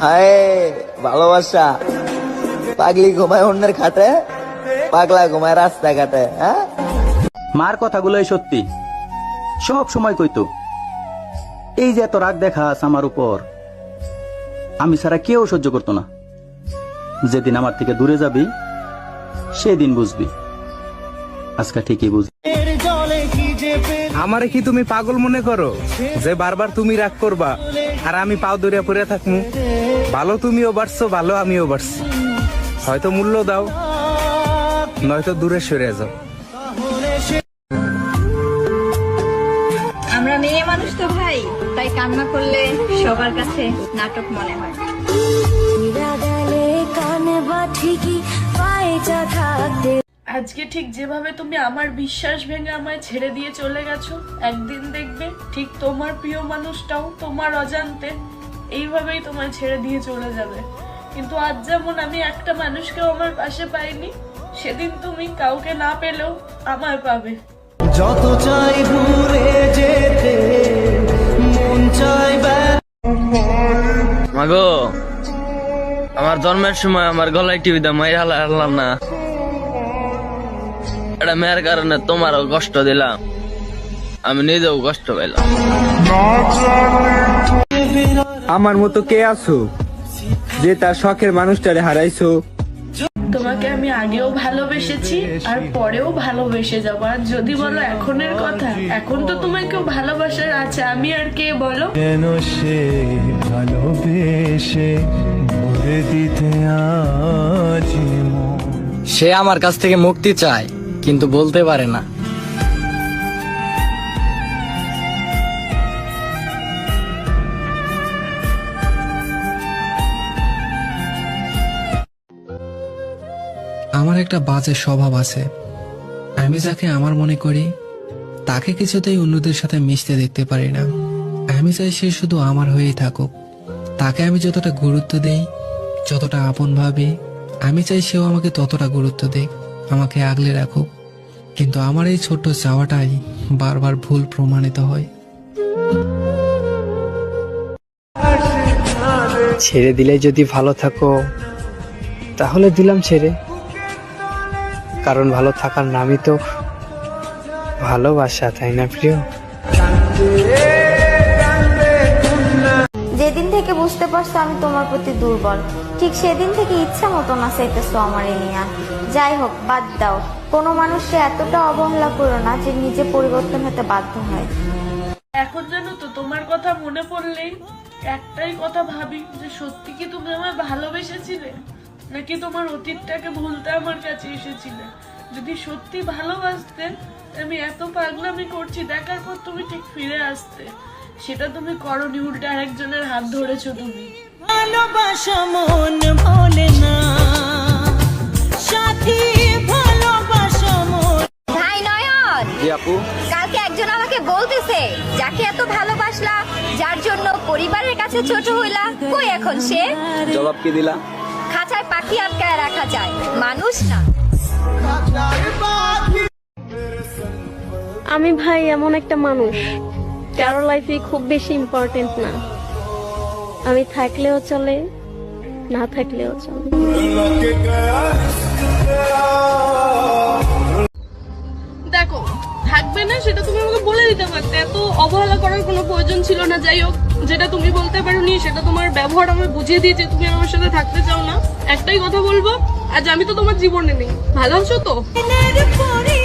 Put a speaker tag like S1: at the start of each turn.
S1: হায় ভালোবাসা। পাগলি ঘুমায় অন্যের খাটে পাগলা ঘুমায় রাস্তাঘাটে হ্যাঁ?
S2: মার কথাগুলোই সত্যি। সব সময় কইতো এই যে এত রাগ দেখাস আমার উপর আমি ছাড়া কেউ সহ্য করতো না। যেদিন আমার থেকে দূরে যাবি সেদিন বুঝবি। আজকে ঠিকই বুঝবি
S3: আমারে কি তুমি পাগল মনে করো? যে বারবার তুমি রাগ করবা আর আমি পাও দরিয়া পড়ে থাকমু। ভালো তুমিও বাড়ছো ভালো আমিও বাড়ছি। হয়তো মূল্য দাও নয়তো দূরে সরে যাও।
S4: আমরা মেয়ে মানুষ তো ভাই তাই কান্না করলে সবার কাছে নাটক মনে হয়।
S5: কানে বা ঠিকই পায়ে যা থাকতে
S6: আজকে ঠিক যেভাবে তুমি আমার বিশ্বাস ভেঙে আমায় ছেড়ে দিয়ে চলে গেছো একদিন দেখবে ঠিক তোমার প্রিয় মানুষটাও তোমার অজান্তে এইভাবেই তোমায় ছেড়ে দিয়ে চলে যাবে। কিন্তু আজ যেমন আমি একটা মানুষকেও আমার পাশে পাইনি সেদিন তুমি কাউকে না পেলেও আমায় পাবে।
S7: যত চাই ভুলে যেতে মন চাই
S8: মাগো আমার জন্মের সময় আমার গলায় টিভিতে মাইর হালা হারলাম না। এটা মেয়ের কারণে তোমারও কষ্ট দিলাম। আমি নিজেও কষ্ট পেলাম
S3: আমার মতো কে আছো? যে তার শখের মানুষটারে হারাইছো?
S6: তোমাকে আমি আগেও ভালোবেসেছি আর পরেও ভালোবেসে যাব। আর যদি বলো এখনের কথা এখন তো তোমায় কেউ ভালোবাসার আছে আমি আর কে বলো?
S7: কেন সে ভালোবেসে ভরে দিতে আজ
S9: সে আমার কাছ থেকে মুক্তি চায়। কিন্তু বলতে পারে না।
S10: আমার একটা বাজে স্বভাব আছে। আমি যাকে আমার মনে করি, তাকে কিছুতেই অন্যদের সাথে মিশতে দেখতে পারি না। আমি চাই সে শুধু আমার হয়েই থাকুক। তাকে আমি যতটা গুরুত্ব দেই, যতটা আপন ভাবি, আমি চাই সেও আমাকে ততটা গুরুত্ব দেয় আমাকে আগলে রাখুক। কিন্তু আমার এই ছোট্ট চাওয়াটাই বারবার ভুল প্রমাণিত হয়।
S9: ছেড়ে দিলে যদি ভালো থাকো তাহলে দিলাম ছেড়ে। কারণ ভালো থাকার নামই তো ভালোবাসা তাই না প্রিয়?
S5: যেদিন থেকে বুঝতে পারছ আমি তোমার প্রতি দুর্বল। ঠিক সেদিন থেকে ইচ্ছা মতো না চাইতেছো আমার নিয়া। যাই হোক, বাদ দাও। কোনো মানুষকে এতটা অবহেলা করো না যে নিজে পরিবর্তন হতে বাধ্য হয়।
S6: এখন জানো তো, তোমার কথা মনে পড়লেই একটাই কথা ভাবি যে সত্যি কি তুমি আমায় ভালোবেসেছিলে? নাকি তোমার অতীতটাকে ভুলতে আমার কাছে এসেছিলে? যদি সত্যি ভালোবাসতে আমি এত পাগলামি করছি, দেখার পর তুমি ঠিক ফিরে আসতে। সেটা তুমি করনি, উল্টে আরেকজনের হাত ধরেছো তুমি।
S7: ভালোবাসা মন ভোলে না। সাথী ভালোবাসা মন।
S4: ভাই নয়ন
S2: জি আপু।
S4: কালকে একজন আমাকে বলতেছে যাকে এত ভালোবাসলা যার জন্য পরিবারের কাছে ছোট হইলা কই এখন সে?
S2: জবাব কি দিলা?
S4: খাঁচায় পাখি আটকায় রাখা যায় মানুষ না।
S6: আমি ভাই এমন একটা মানুষ কারও লাইফে খুব বেশি ইম্পর্টেন্ট না। আমি থাকলেও চলে না থাকলেও চলে। দেখো থাকবে না সেটা তুমি আমাকে বলে দিতে পারতে। এত অবহেলা করার কোনো প্রয়োজন ছিল না। যাই হোক যেটা তুমি বলতে পারোনি সেটা তোমার ব্যবহার আমি বুঝিয়ে দিয়েছে। তুমি আমার সাথে থাকতে চাও না। একটাই কথা বলব আজ আমি তো তোমার জীবনে নেই। ভালো আছো তো?
S5: পরে